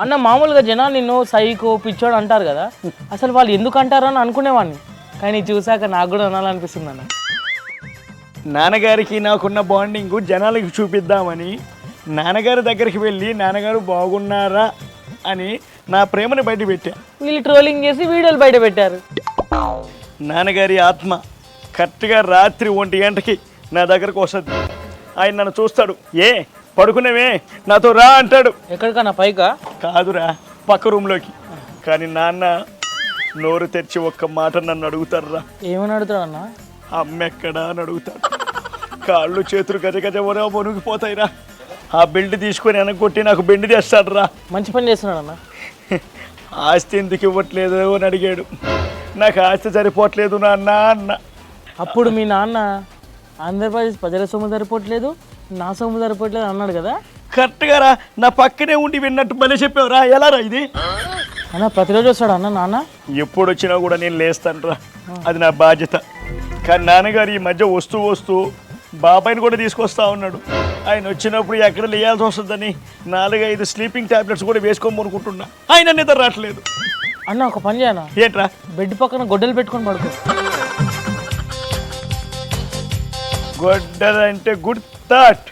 అన్న మామూలుగా జనాలు నిన్ను సైకో పిచ్చోడు అంటారు కదా. అసలు వాళ్ళు ఎందుకు అంటారు అని అనుకునేవాడిని. కానీ చూసాక నాకు కూడా అనాలనిపిస్తుంది అన్న. నాన్నగారికి నాకున్న బాండింగ్ జనాలకి చూపిద్దామని నాన్నగారి దగ్గరికి వెళ్ళి నాన్నగారు బాగున్నారా? అని నా ప్రేమను బయట పెట్టా. వీళ్ళు ట్రోలింగ్ చేసి వీడియోలు బయట పెట్టారు. నాన్నగారి ఆత్మ కరెక్ట్గా రాత్రి ఒంటి గంటకి నా దగ్గరకు వస్తుంది. ఆయన నన్ను చూస్తాడు. ఏ పడుకునేవే? నాతో రా అంటాడు. ఎక్కడికన్నా పైకా? కాదురా పక్క రూమ్లోకి. కానీ నాన్న నోరు తెరిచి ఒక్క మాట నన్ను అడుగుతారురా ఏమని అడుగుతాడు అన్న? అమ్మెక్కడా అని అడుగుతాడు. కాళ్ళు చేతులు గజ గజ వర వణుకుపోతాయిరా. ఆ బెల్ట్ తీసుకొని వెనక్కొట్టి నాకు బెండి తెస్తాడు రా మంచి పని చేస్తున్నాడు అన్న. ఆస్తి ఎందుకు ఇవ్వట్లేదు అని అడిగాడు. నాకు ఆస్తి సరిపోవట్లేదు నాన్న అన్న. అప్పుడు మీ నాన్న ఆంధ్రప్రదేశ్ ప్రజల సొమ్ము సరిపోవట్లేదు నా సొమ్ము సరిపోవట్లేదు అన్నాడు కదా? కరెక్ట్గా రా నా పక్కనే ఉండి విన్నట్టు భలే చెప్పావురా ఎలా రా ఇది? అన్న ప్రతిరోజు వస్తాడు అన్న నాన్న? ఎప్పుడు వచ్చినా కూడా నేను లేస్తాను రా. అది నా బాధ్యత. కానీ నాన్నగారు ఈ మధ్య వస్తూ వస్తూ బాబాయిని కూడా తీసుకొస్తా ఉన్నాడు. ఆయన వచ్చినప్పుడు ఎక్కడ లేయాల్సి వస్తుందని నాలుగైదు స్లీపింగ్ టాబ్లెట్స్ కూడా వేసుకోమనుకుంటున్నా ఆయన నిద్ర రావట్లేదు. అన్న ఒక పని చేయనా ఏంట్రా? బెడ్ పక్కన గొడ్డలు పెట్టుకొని పడుకో. గొడ్డలంటే గుడ్ థాట్.